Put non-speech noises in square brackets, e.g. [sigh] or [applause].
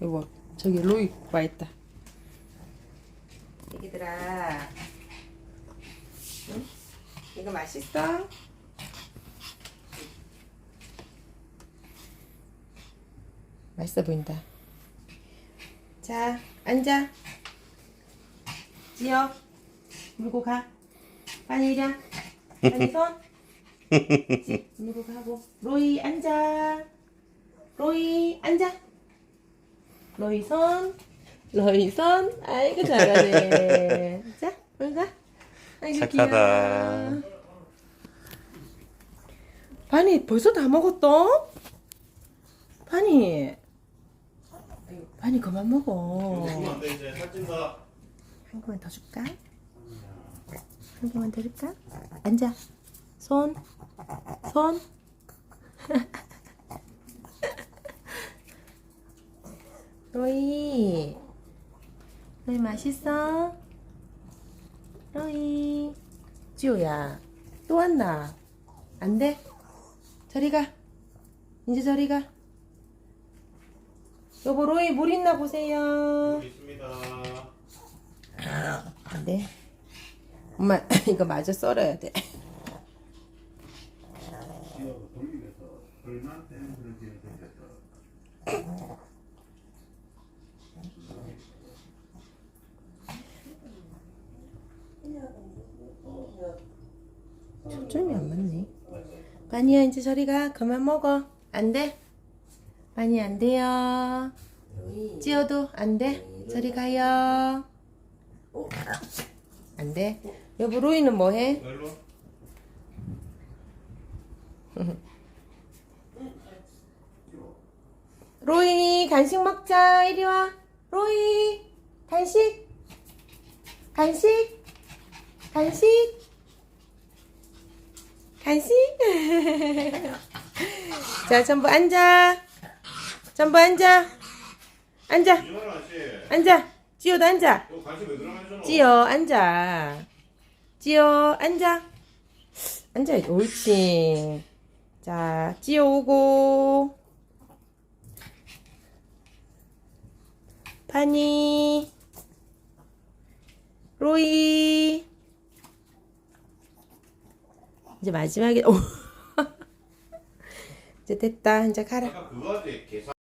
여보 저기 로이 와 있다. 애기들아, 응? 이거 맛있어? 맛있어 보인다. 자, 앉아. 지어. 물고 가. 빨리 이리 와. 빨리 [laughs] 손. 지, 물고 가고. 로이, 앉아. 로이, 앉아. 로이 손. 로이 손. 아이고, 잘하네. [laughs] 자, 가. 아이고, 착하다. 귀여워. 바니, 벌써 다 먹었다? 바니. 바니, 그만 먹어. 이제 살찐다. 한 개만 더 줄까? 한 개만 더 줄까? 앉아. 손. 손. [laughs] 로이. 로이 맛있어? 로이. 지호야. 또 왔나? 안 돼? 저리 가. 이제 저리 가. 여보 로이 물 있나 보세요. 있습니다. 안 돼. 엄마 [laughs] 이거 마저 썰어야 돼. 초점이 안 맞네. 바니야 이제 저리 가. 그만 먹어. 안 돼. 바니 안 돼요. 찌어도 안 돼. 저리 가요. 안 돼. 여보 로이는 뭐 해? [laughs] 로이 간식 먹자. 이리 와. 로이 간식. 간식. 간식. 간식. 자, 전부 앉아. 전부 앉아. 앉아. 앉아. 지호도 앉아. 찌어 앉아. 찌어 앉아. 앉아야지. 옳지. 자, 찌어 오고. 파니. 로이. 이제 마지막에 오. [laughs] 이제 됐다. 이제 가라.